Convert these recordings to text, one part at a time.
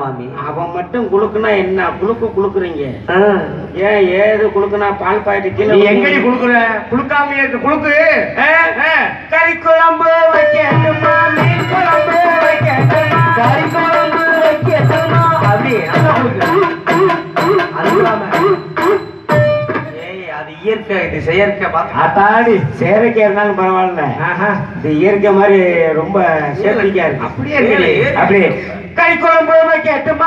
மாமி அவன் மட்டும் குளுக்குனா என்ன குளுக்கு குளுக்குறீங்க. ஏன் ஏது குளுக்குனா பால் பாக்கெட் கீழே எங்கடி குளுக்குற குளுக்காம இருக்க குளுக்கு? கறி குழம்பு வைக்கட்டுமா மீன் குழம்பு வைக்கட்டுமா கறி குழம்பு வைக்கட்டுமா? அப்படி. அது இல்லாம ஏய் அது இயற்கை இது செயற்கை அத்தாடி செயற்கையா இருந்தாலும் பரவாயில்ல. இது இயற்கை மாதிரி ரொம்ப சேஃப்டிக்கா இருக்கு அப்படியே. அப்படியே கறி குழம்பு வைக்கட்டுமா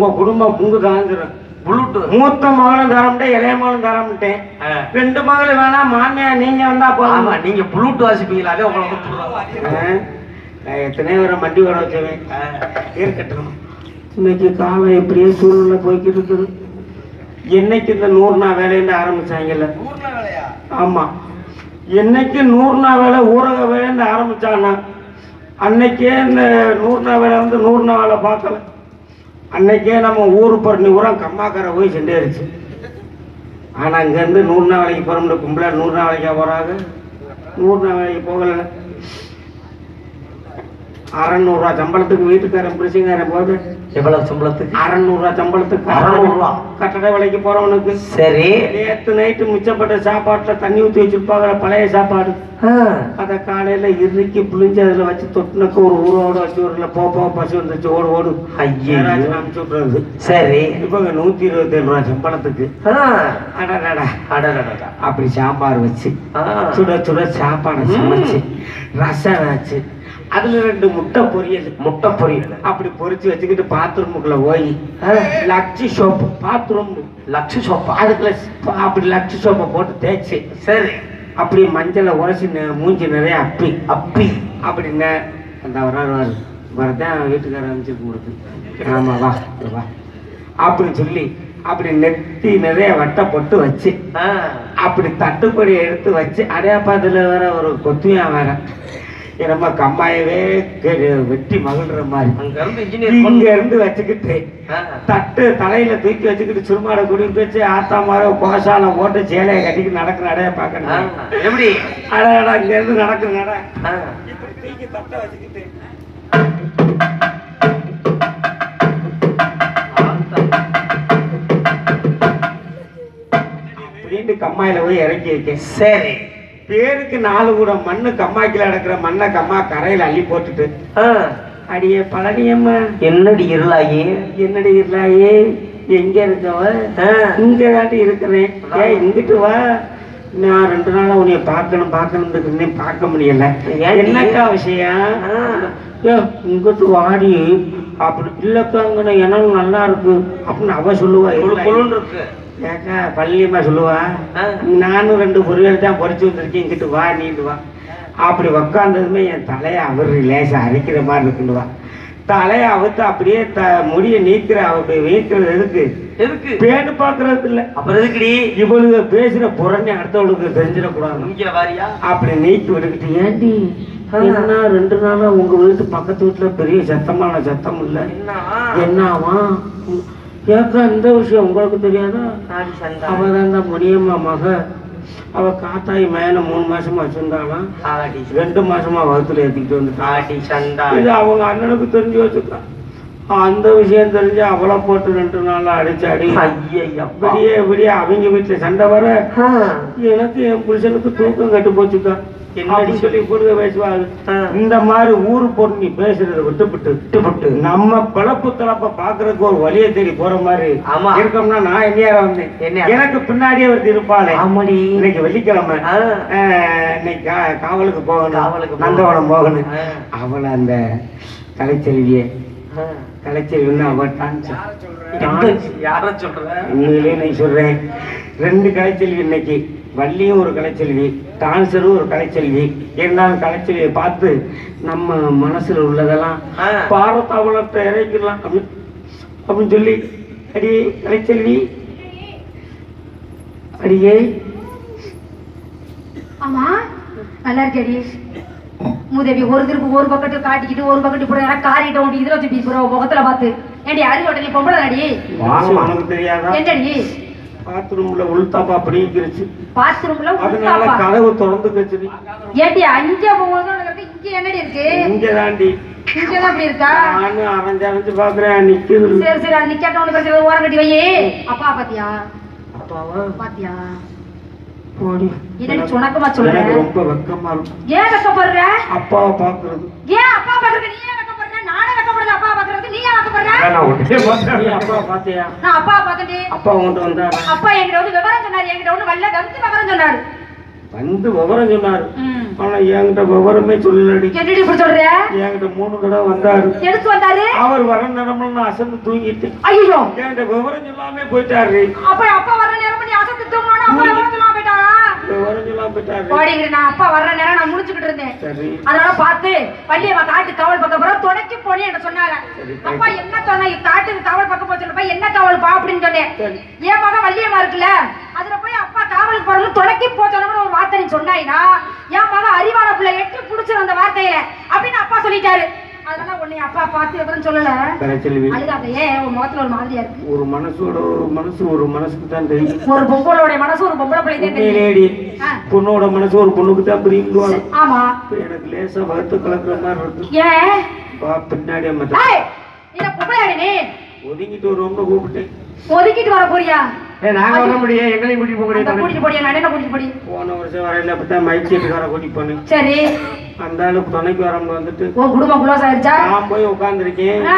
உங்க குடும்பம் புங்கு புளூட்டூத் மூத்த மகனும் தரம்ட்டேன் இளைய மகனும் தரம்ட்டேன் ரெண்டு மகளும் வேணாம் மாமியா நீங்க வந்தா போதும். நீங்க புளூட் வாசிப்பீங்களா அதே உங்களை நான் எத்தனையோ பேரை மண்டி வர வச்சவன். இருக்கட்டும். இன்னைக்கு காலம் எப்படியே சூழ்நிலை போய்கிட்டு இருக்குது. என்னைக்கு இந்த நூறு நாள் வேலைன்னு ஆரம்பிச்சாங்கல்ல. ஆமா. என்னைக்கு நூறு நாள் வேலை ஊரக வேலைன்னு ஆரம்பிச்சானா அன்னைக்கே இந்த நூறு நாள் வேலை வந்து நூறு நாள் வேலை பார்க்கல. அன்னைக்கே நம்ம ஊர் பரணி ஊரம் கம்மாக்கரை போய் சென்றேருச்சு ஆனால் இங்கேருந்து நூறு நாள் போகிறோம்னு கும்பலாக நூறு நாள் போகிறாங்க நூறு நாள் போகலை. அறநூறுவா சம்பளத்துக்கு வீட்டுக்காரன் பிடிச்சிங்காரன் போது எவ்வளவு சம்பளத்துக்கு? அறநூறுவா சம்பளத்துக்கு அறநூறுவா? கட்டட வேலைக்கு போறவனுக்கு. சரி. நேற்று நைட்டு மிச்சப்பட்ட சாப்பாட்டுல தண்ணி ஊற்றி வச்சிருப்பாங்க பழைய சாப்பாடு. அதை காலையில இறுக்கி புளிஞ்சு அதுல வச்சு தொட்டுனக்கு ஒரு ஊரோட வச்சு ஒரு போ போ பசு வந்துச்சு ஓடு ஓடு. ஐயே. விட்றது சரி. இப்போ நூத்தி இருபத்தி ஏழு ரூபா சம்பளத்துக்கு. அடடடா அடடடடா. அப்படி சாம்பார் வச்சு. சுட சுட சாப்பாடை சமைச்சு ரசம் வச்சு அதுல ரெண்டு முட்டை பொரியல். முட்டை பொரியல். அப்படி பொரிச்சு வச்சுக்கிட்டு பாத்ரூமுக்குள்ள போய் லக்ஷி சோப்பு பாத்ரூம் லட்ச சோப்பா? அதுக்குள்ள அப்படி லக்ஷி சோப்பை போட்டு தேய்ச்சி. சரி. அப்படி மஞ்சளை உரைச்சி மூஞ்சி நிறைய அப்பி. அப்பி. அப்படி நெ- அந்த வராரு வாரு வரதான் வீட்டுக்காரர் அமைச்சிருக்கு கொடுத்து. ஆமா வா வா. அப்படின்னு சொல்லி அப்படி நெத்தி நிறைய வட்டை போட்டு வச்சு. அப்படி தட்டுப்படி எடுத்து வச்சு அடையாப்பா இதுல வேற ஒரு கொத்துமையா வேற. நம்ம கம்மாயவே வெட்டி மகிழ்ற மாதிரி. இங்க இருந்து வச்சுக்கிட்டு. தட்டு தலையில தூக்கி வச்சுக்கிட்டு சுருமாட குடிட்டு வச்சு ஆத்தா மார கோசாலம் போட்டு சேலையை கட்டிட்டு நடக்கிற நடைய ஆ. பார்க்கணும் எப்படி அடடா இங்க இருந்து நடக்கிற நட. இப்படி தூக்கி தட்டை வச்சுக்கிட்டு. அப்படின்ட்டு கம்மாயில போய் இறக்கி வைக்கேன். சரி. பேருக்கு நாலு கூட மண்ணு கம்மாக்கில அடக்கிற மண்ணை கம்மா கரையில அள்ளி போட்டுட்டு ஆ. அடியே பழனியம்மா. என்னடி இருளாயி? என்னடி இருளாயே? எங்க இருக்கவ. இங்க தாண்டி இருக்கிறேன். ஏய் இங்கிட்டு வா. நான் ரெண்டு நாளா உன்னைய பார்க்கணும் பார்க்கணும் இன்னும் பார்க்க முடியல? என்னக்கா விஷயம். ஏ இங்கிட்டு வாடி. அப்படி இல்லக்காங்கண்ணா இனம் நல்லா இருக்கு. அப்படின்னு அவ சொல்லுவா. இருக்கு. ஏக்கா பள்ளியம்மா சொல்லுவா. நானும் ரெண்டு பொரியல் தான் பொறிச்சு வந்திருக்கேன். இங்கிட்டு வா நீட்டு வா. அப்படி உக்காந்ததுமே என் தலையை அவர் லேசா அரிக்கிற மாதிரி இருக்குன்னுவா தலையை அவுத்து அப்படியே த முடிய நீக்கிற அவ வீக்கிறது எதுக்கு? எதுக்கு? பேடு பார்க்கறது இல்ல. அப்புறம் எதுக்குடி? இவளுக்கு பேசுற புறணி அடுத்தவளுக்கு தெரிஞ்சிடக்கூடாது வாரியா? அப்படி நீக்கி விட்டுக்கிட்டு ஏண்டி. என்ன ரெண்டு நாளா உங்க வீட்டு பக்கத்து வீட்டுல பெரிய சத்தமான சத்தம் இல்ல? என்ன? என்னவா? ஏக்கா இந்த விஷயம் உங்களுக்கு தெரியாதா? நாடி சண்டா அவ தான் முனியம்மா மக. அவ காத்தாய் மேல மூணு மாசமா வச்சிருந்தாலாம் ஆடி ரெண்டு மாசமா வகுத்துல ஆடி சண்டா இது அவங்க அண்ணனுக்கு தெரிஞ்சு வச்சுக்கலாம் அந்த விஷயம் தெரிஞ்சு அவளை போட்டு ரெண்டு நாள் அடிச்சு அடி. விடிய விடிய அவங்க வீட்டுல சண்டை வர. எனக்கு என் புருஷனுக்கு தூக்கம் கட்டு போச்சுக்கா என்னடி சொல்லி பொழுது பேசுவாங்க. இந்த மாதிரி ஊரு நீ பேசுறத விட்டுவிட்டு விட்டுப்புட்டு. நம்ம பிழப்பு தலப்ப பாக்குறதுக்கு ஒரு வழியை தேடி போற மாதிரி ஆமா. இருக்கோம்னா நான் என்னையா வந்தேன்? எனக்கு பின்னாடியே ஒருத்தி இருப்பாளே ஆமாடி. இன்னைக்கு வெள்ளிக்கிழமை இன்னைக்கு காவலுக்கு போகணும் காவலுக்கு போகணும். நந்தவனம் போகணும். அவளை அந்த கலைச்செல்வியே ஆ. கலைச்செல்வின்னு அவட்டான் யார சொல்ற? உண்மையிலே நான் சொல்றேன் ரெண்டு கலைச்செல்வி இன்னைக்கு. வள்ளியும் ஒரு கலைச்செல்வி டான்சரும் ஒரு கலைச்செல்வி. இருந்தாலும் கலைச்செல்வியை பார்த்து நம்ம மனசுல உள்ளதெல்லாம். பாரத்தாவளத்தை இறக்கிடலாம் அப்படின்னு அப்படின்னு சொல்லி அடியே கலைச்செல்வி. அடியே. ஆமா. நல்லா இருக்கேடி மூதேவி ஒரு திருப்பு ஒரு பக்கத்து காட்டிக்கிட்டு ஒரு பக்கத்து போட காரிட்ட உண்டு இதுல வச்சு போற முகத்துல பார்த்து. ஏண்டி அறிவோட்ட நீ பொம்பளை தெரியாதா? என்னடி? பாத்ரூம்ல உள்தாப்பா அப்படிங்கிருச்சு பாத்ரூம்ல அதனால கதவு திறந்து கச்சுது ஏண்டி அஞ்சு இங்க என்னடி இருக்கு? இங்க தாண்டி இங்கதான் அப்படி இருக்கா? நானும் அரைஞ்சு அரைஞ்சு பாக்குறேன் நிக்குது. சரி சரி அது நிக்காட்ட பிரச்சனை ஓரம் கட்டி வையே அப்பா பாத்தியா? அப்பாவா? பாத்தியா? போடி. என்னடி சுணக்கமா சொல்ற? ரொம்ப வெக்கமா இருக்கும் ஏன் வெக்கப்படுற? அப்பாவை பாக்குறது. ஏன் அப்பா பாக்குறது? நீ ஏன் வெக்கப்படுற? நானே வெக்கப்படுறது அப்பா பாக்குறது. நீ ஏன் வெக்கப்படுற? நான் உடனே பார்த்தேன். நீ அப்பாவை பாத்தியா? நான் அப்பா பாத்துட்டு. அப்பா உன்கிட்ட வந்தாரு. அப்பா என்கிட்ட வந்து விவரம் சொன்னாரு. என்கிட்ட ஒண்ணு வல்ல வந்து விவரம் சொன்னாரு. வந்து விவரம் சொன்னாரு. ஆனா என்கிட்ட விவரமே சொல்லலடி. என்னடி இப்படி சொல்ற? என்கிட்ட மூணு தடவை வந்தாரு. எடுத்து வந்தாரு? அவர் வர நேரம்ல நான் அசந்து தூங்கிட்டு ஐயோ. என்கிட்ட விவரம் சொல்லாம போயிட்டாரு. அப்ப அப்பா வர்ற நேரம் அசத்து தூங்கணும் அப்பா நான் அப்பா வர்ற நேரம் நான் முடிச்சுக்கிட்டு இருந்தேன். அதனால பார்த்து வள்ளியம்மா காட்டு காவல் பக்கம் போற துணைக்கு போனே என்ன சொன்னாங்க. அப்பா என்ன சொன்ன காட்டுக்கு காவல் பக்கம் போய் சொல்லப்பா என்ன காவல் பா? அப்படின்னு சொன்னேன். என் மகன் வள்ளியம்மா இருக்குல்ல அதுல போய் அப்பா காவலுக்கு போறோம்னு துணைக்கு போச்சோம்னு ஒரு வார்த்தை நீ சொன்னாயினா என் மகன் அறிவான பிள்ளை எட்டு புடிச்சிரு அந்த வார்த்தையில அப்படின்னு அப்பா சொல்லிட்டாரு. உன்னை அப்பா பார்த்து எதுவும் சொல்லல? கரைச்செல்வி அழுகாத ஏன் உன் முகத்துல ஒரு மாதிரியா இருக்கு? ஒரு மனசோட ஒரு மனசு ஒரு மனசுக்கு தான் தெரியும். ஒரு பொம்பளோட மனசு ஒரு பொம்பளை பிள்ளை தான் தெரியும். பொண்ணோட மனசு ஒரு பொண்ணுக்கு தான் புரியுங்குவாங்க ஆமா. எனக்கு லேசா வகுத்து கலக்குற மாதிரி இருக்கு. ஏன் வா பின்னாடி அம்மா நீ பொம்பளையாடி நீ? ஒதுங்கிட்டு கூப்பிட்டேன். ஒதுக்கிட்டு வர போறியா? ஏய், நாங்க வர முடியும் எங்களையும் கூட்டிட்டு போக கூட்டிட்டு போடியா நான் என்ன கூட்டிட்டு போடி? போன வருஷம் வரையில அப்பதான் மைக் செட்டுக்கார கூட்டி போனேன். சரி. அந்த ஆளுக்கு துணைக்கு வரம்பு வந்துட்டு உன் குடும்பம் குளோஸ் ஆயிடுச்சா நான் போய் உட்காந்துருக்கேன் ஆ,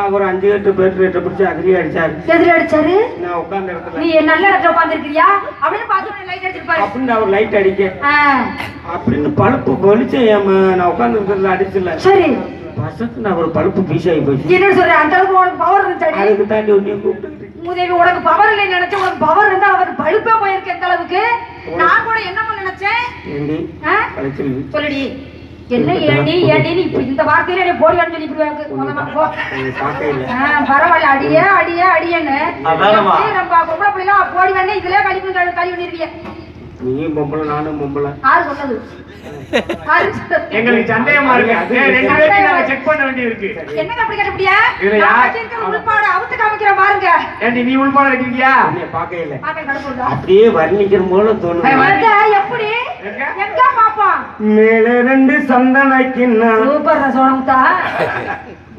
அவர் அஞ்சு எட்டு பேர் ரேட்டை பிடிச்சி அதிலே அடிச்சாரு. எதிரி அடிச்சாரு? நான் உட்கார்ந்த இடத்துல. நீ நல்ல இடத்துல உட்காந்துருக்கியா அப்படின்னு பார்த்து லைட் அடிச்சிருப்பாரு. அப்படின்னு அவர் லைட் அடிக்க. அப்படின்னு பழுப்பு ம- நான் உட்கார்ந்து இருக்கிறதுல அடிச்சல சரி. பசத்து நான் ஒரு பழுப்பு பீஸ் ஆகி போச்சு. என்ன சொல்ற? அந்த அளவுக்கு உனக்கு பவர் இருந்துச்சாடி? அதுக்கு தாண்டி ஒன்னையும் கூப்பிட்டு உதவி உனக்கு பவர் இல்லைன்னு நினைச்சேன். உனக்கு பவர் இருந்தா அவருக்கு பழுப்பே போயிருக்கு எந்த அளவுக்கு? நான் கூட என்னமோ நினைச்சேன்? சொல்லுடி. என்ன ஏண்டி ஏண்டி இப்ப இந்த வார்த்தையில நீ போடியான்னு சொல்லி போடுவாங்க முதல்ல போ. உன்னை பார்க்கவே இல்லை. ஆ, பரவாயில்ல அடியே அடியே அடியேன்னு. நம்ம பொம்பளை பிள்ளைலாம் போடி வேணே இதுலயே கழிவு கழி கழிவு பண்ணிருவீங்க நீயும் பொம்பளை நானும் பொம்பளை? எங்களுக்கு சந்தேகமா இருக்கு. ரெண்டு நாங்க செக் பண்ண வேண்டி இருக்கு. என்னங்க அப்படி கேட்டபடியா இதுல நான் யார்? வச்சிருக்கிற உள்பாடு அவுத்து காமிக்கிறேன் பாருங்க. ஏண்டி நீ உள்பாடு வைக்கிறியா உன்னை பார்க்கவே இல்லை. அப்படியே வர்ணிக்கிற போல எப்படி? எங்க? எங்க பாப்போம்? மேல ரெண்டு சந்தனக்கின்னா சூப்பர் சோனமுத்தா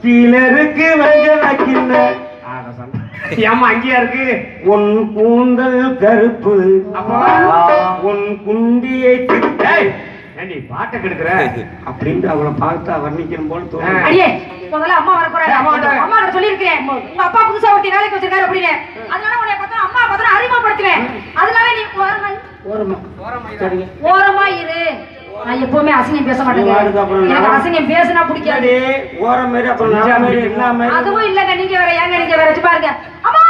கீழே இருக்கு வஞ்சனக்கின்னா ஏமா அங்கேயா இருக்கு? உன் கூந்தல் கருப்பு. அப்போ. உன் குண்டியை ஏண்டி பாட்டை கெடுக்கிற? அப்படின்னு அவளை பார்த்தா வர்ணிக்கணும் போல தோணும் அடியே முதல்ல அம்மா வர ஏய், அம்மா கிட்ட சொல்லியிருக்கிறேன். உங்க அப்பா புதுசா ஒருத்தி வேலைக்கு வச்சிருக்காரு அப்படின்னு. அதனால உன்னை பார்த்தா அம்மா பார்த்தா அறிமுகப்படுத்துவேன். அதனால நீ ஓரமா ஓரமா. ஓரமா இரு. நான் எப்பவுமே அசிங்கம் பேச மாட்டேன் எனக்கு அசிங்கம் பேசினா பிடிக்காது. ஓரம் மாரி அப்புறம் அதுவும் இல்லங்க நீங்க வேற ஏங்க நீங்க வேற வச்சு பாருங்க அம்மா!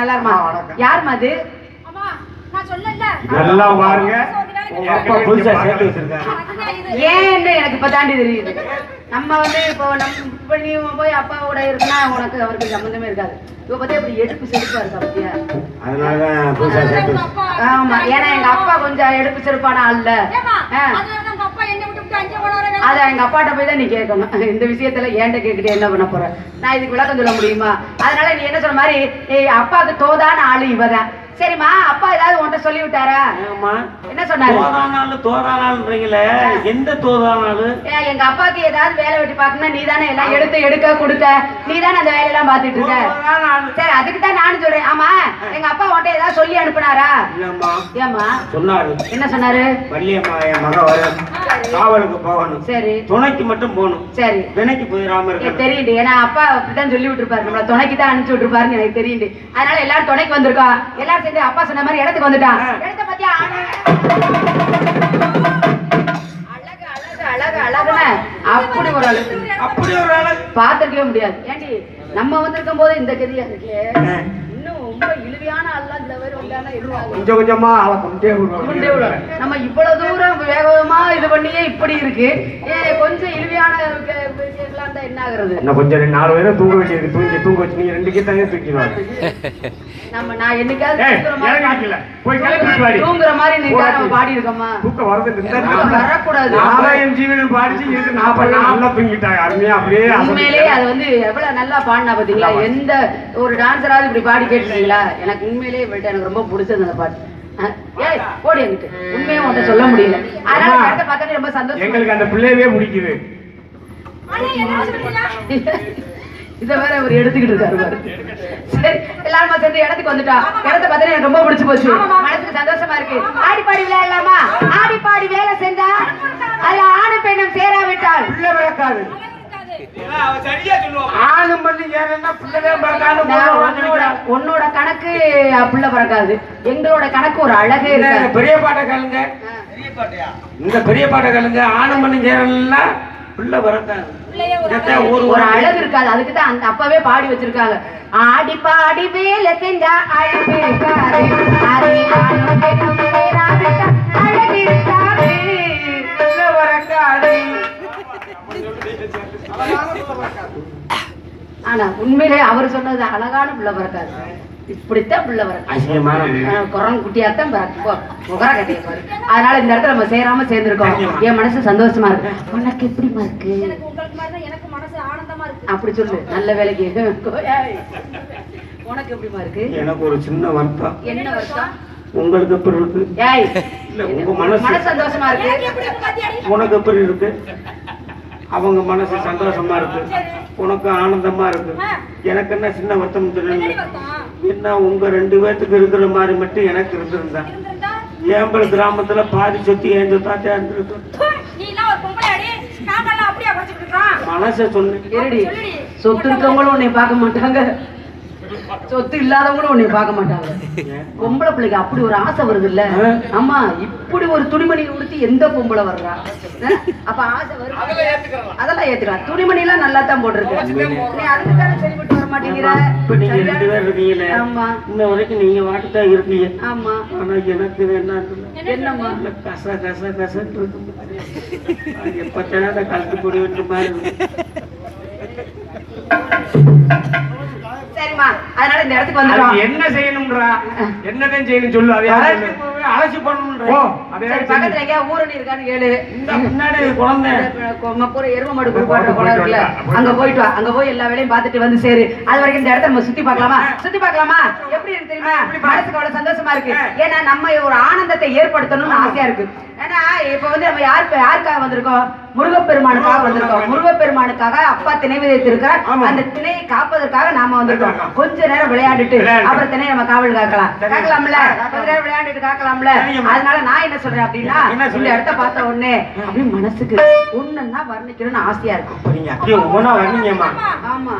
நல்லா இருக்குமா யாருமா அது? அம்மா நான் சொல்லல. எல்லாம் பாருங்க. ஏன்னு எனக்கு இப்ப தாண்டி தெரியுது. நம்ம வந்து இப்போ நம்ம இப்ப நீ போய் அப்பாவோட இருக்குன்னா உனக்கு அவருக்கு சம்மந்தமே இருக்காது. இப்ப பத்தி அப்படி எடுப்பு செடுப்பா இருக்கா பத்தியா. அப்பா. ஆமா ஏன்னா எங்க அப்பா கொஞ்சம் எடுப்பு செடுப்பான ஆள்ல. அதை எங்க அப்பாட்ட போய் தான் நீ கேட்கணும். இந்த விஷயத்துல ஏன்ட்ட கேக்குட்டு என்ன பண்ண போற? நான் இதுக்கு விளக்கம் சொல்ல முடியுமா? அதனால நீ என்ன சொன்ன மாதிரி ஏய் அப்பாவுக்கு தோதான ஆளு இவதான் சரிம்மா அப்பா ஏதாவது உன்கிட்ட சொல்லி விட்டாரா என்ன சொன்னாரு? தோதானாலு தோதானாலுன்றீங்களே எந்த தோதானாலு எங்க அப்பாவுக்கு ஏதாவது வேலை வெட்டி பார்க்கணும்னா நீ தானே எல்லாம் எடுத்து எடுக்க கொடுக்க. நீ தானே அந்த வேலையெல்லாம் பார்த்துட்டு இருக்க. சரி அதுக்கு தான் நானும் சொல்றேன். ஆமா எங்க அப்பா உன்கிட்ட ஏதாவது சொல்லி அனுப்புனாரா? ஏம்மா? சொன்னாரு. என்ன சொன்னாரு? வள்ளியம்மா என் மக வர. காவலுக்கு போகணும். சரி. துணைக்கு மட்டும் போகணும். சரி. தினைக்கு போயிடாம இருக்கணும். தெரியுது. ஏன்னா அப்பா அப்படிதான் சொல்லி விட்டுருப்பாரு. நம்மள துணைக்கு தான் அனுப்பிச்சு விட்டுருப்பாருன்னு எனக்கு தெரியுது. அதனால எல்லாரும் துணைக்கு வந்திருக்கோம். எல்லாரும் சேர்ந்து அப்பா சொன்ன மாதிரி இடத்துக்கு வந்துட்டான். இடத்த பத்தியா? அழகு அழகு அழகு அழகுன அப்படி ஒரு அழகு. அப்படி ஒரு ஆளு பார்த்திருக்கவே முடியாது. ஏண்டி நம்ம வந்திருக்கும் போது இந்த கதியா இருக்கே. ரொம்ப இழுவையான பேர் வந்தானா இருவாங்க கொஞ்சம் கொஞ்சமா கொண்டே விடுவாங்க. நம்ம இவ்வளவு தூரம் வேகமா இது பண்ணியே இப்படி இருக்கு. ஏ, கொஞ்சம் இழுவையான என்ன ஆகுறது? இன்னும் கொஞ்சம் ரெண்டு நாலு பேரும் தூங்க தூங்க வச்சு நீங்க ரெண்டு கீத்தாங்க தூக்கிடுவாங்க? நம்ம நான் என்னைக்காவது ஏய், தூங்குற மாதிரி இறங்கி நிக்கல. போய் கிளப்பி வாடி. தூங்குற மாதிரி நீ போடா. நம்ம பாடி இருக்கோமா வரது வரக்கூடாது. என் ஜீவனம் பாடிச்சு இருக்கு நான் பண்ண நல்லா தூங்கிட்டாங்க. அருமையா அப்படியே உண்மையிலேயே அது வந்து எவ்வளவு நல்லா பாடினா பாத்தீங்களா? எந்த ஒரு டான்சராவது இப்படி பாடி கேட்டிருக்கீங்களா? எனக்கு உண்மையிலேயே இவள்ட்ட எனக்கு ரொம்ப பிடிச்சது அந்த பாட்டு. ஓடி என்கிட்ட. உண்மையை உன்கிட்ட சொல்ல முடியல. அதனால. இடத்த பார்த்தாலே ரொம்ப சந்தோஷம் எங்களுக்கு அந்த பிள்ளையவே பிடிக்குது? இத வேற அவர் எடுத்துக்கிட்டு இருக்காரு பாரு. சரி எல்லாருமா சேர்ந்து இடத்துக்கு வந்துட்டோம் இடத்த பார்த்தா எனக்கு ரொம்ப பிடிச்சு போச்சு. மனசுக்கு சந்தோஷமா இருக்கு. ஆடி பாடி விளையாடலாமா ஆடி பாடி வேலை செஞ்சா அதுல ஆணு பெண்ணும் சேராவிட்டால். பிள்ளை இருக்காது. ஆணும் பண்ணி ஏறன்னா பிள்ளைவே பிறக்காது உன்னோட கணக்கு புள்ள பிறக்காது. எங்களோட கணக்கு ஒரு அழகே பெரிய பாட்டை கேளுங்க. இந்த பெரிய பாட்டை கேளுங்க. ஆணும் பண்ணி ஏறன்னா பிள்ளை பிறக்காது. பிள்ளைய ஒரு அழகு இருக்காது. அதுக்கு தான் அந்த அப்பவே பாடி வச்சிருக்காங்க. ஆடி பாடி வேலை செஞ்சா அழகு இருக்காது. அழகு இருக்காது. ஆனா உண்மையிலே அவர் சொன்னது அழகான பிள்ளை பிறக்காது இப்படித்தான் பிள்ளை அசிங்கமான குரங்கு குட்டியாத்தான் பிறக்கும் முகர கட்டிய பாரு. அதனால இந்த இடத்துல நம்ம சேராம சேர்ந்திருக்கோம். என் மனசு சந்தோஷமா இருக்கு. உனக்கு எப்படிமா இருக்கு? எனக்கு உங்களுக்கு மாதிரி தான் எனக்கு மனசு ஆனந்தமா இருக்கு. அப்படி சொல்லு. நல்ல வேலைக்கு ஏய். உனக்கு எப்படிமா இருக்கு? எனக்கு ஒரு சின்ன வருத்தம். என்ன வருஷம் உங்களுக்கு எப்படி இருக்கு? ஏய். இல்ல, உங்க மனசு- மனசு சந்தோஷமா இருக்கு? உனக்கு எப்படி இருக்கு? அவங்க மனசு சந்தோஷமா இருக்கு. உனக்கு ஆனந்தமா இருக்கு. எனக்கு என்ன சின்ன வருத்தம் வருத்தம்? என்ன உங்க ரெண்டு பேத்துக்கு இருக்கிற மாதிரி மட்டும் எனக்கு இருந்திருந்தா? ஏம்பல் கிராமத்துல பாதி சொத்தி ஏன் சொத்தாச்சா இருந்திருக்கும்? மனசை சொன்னேன். சொத்து இருக்கவங்களும் உன்னை பார்க்க மாட்டாங்க. சொத்து இல்லாதவங்களும் உன்னை பார்க்க மாட்டாங்க. பொம்பளை பிள்ளைக்கு அப்படி ஒரு ஆசை வருது இல்ல. ஆமா இப்படி ஒரு துணிமணி உடுத்தி எந்த பொம்பளை வர்றா? அப்ப ஆசை வருது. அதெல்லாம் ஏத்துக்கலாம். துணிமணி எல்லாம் நல்லா தான் போட்டிருக்கு நீ அதுக்கு தானே சரிப்பட்டு வர மாட்டேங்கிற. நீங்க ரெண்டு பேர் இருக்கீங்களே. ஆமா. இன்ன வரைக்கும் நீங்க வாட்டுதான் இருக்கீங்க ஆமா. ஆனா எனக்கு என்ன என்னம்மா? இல்ல, கச கச கசன்னு இருக்கு எப்பத்தான் அந்த கழுத்து பொடி வெட்டு மாதிரி சரிம்மா. அதனால இந்த இடத்துக்கு அதுக்கு வந்துடும் என்ன செய்யணும்ன்றா? என்னதான் செய்யணும் சொல்லு அதே கரண்ட் போய் அலசி ஓ பண்ணணும் அதே சரி பக்கத்துல எங்கேயா ஊரணி இருக்கான்னு கேளு. இந்த பின்னாடி குழந்தை. மக்கூர எரும மாடு குறுப்பாடுற குளம் இருக்குல்ல. அங்க போயிட்டு வா. அங்க போய் எல்லா வேலையும் பார்த்துட்டு வந்து சேரு. அது வரைக்கும் இந்த இடத்த நம்ம சுத்தி பார்க்கலாமா? சுத்தி பார்க்கலாமா? எப்படி இருக்கு தெரியுமா? மனசுக்கு அவ்வளவு சந்தோஷமா இருக்கு. ஏன்னா நம்ம ஒரு ஆனந்தத்தை ஏற்படுத்தணும்னு ஆசையா இருக்கு. ஏன்னா இப்ப வந்து நம்ம யார் யாருக்காக வந்திருக்கோம்? முருகப்பெருமானுக்காக வந்திருக்கோம். முருகப்பெருமானுக்காக அப்பா திணை விதைத்திருக்கார் அந்த திணையை காப்பதற்காக நாம வந்திருக்கோம். கொஞ்ச நேரம் விளையாண்டுட்டு அப்புறம் திணையை நம்ம காவல் காக்கலாம். காக்கலாம்ல? கொஞ்ச நேரம் விளையாண்டுட்டு காக்கலாம்ல? அதனால நான் என்ன சொல்றேன் அப்படின்னா இந்த இடத்த பார்த்த உடனே அப்படியே மனசுக்கு ஒண்ணுன்னா வர்ணிக்கணும்னு ஆசையா இருக்கும். ஆமா.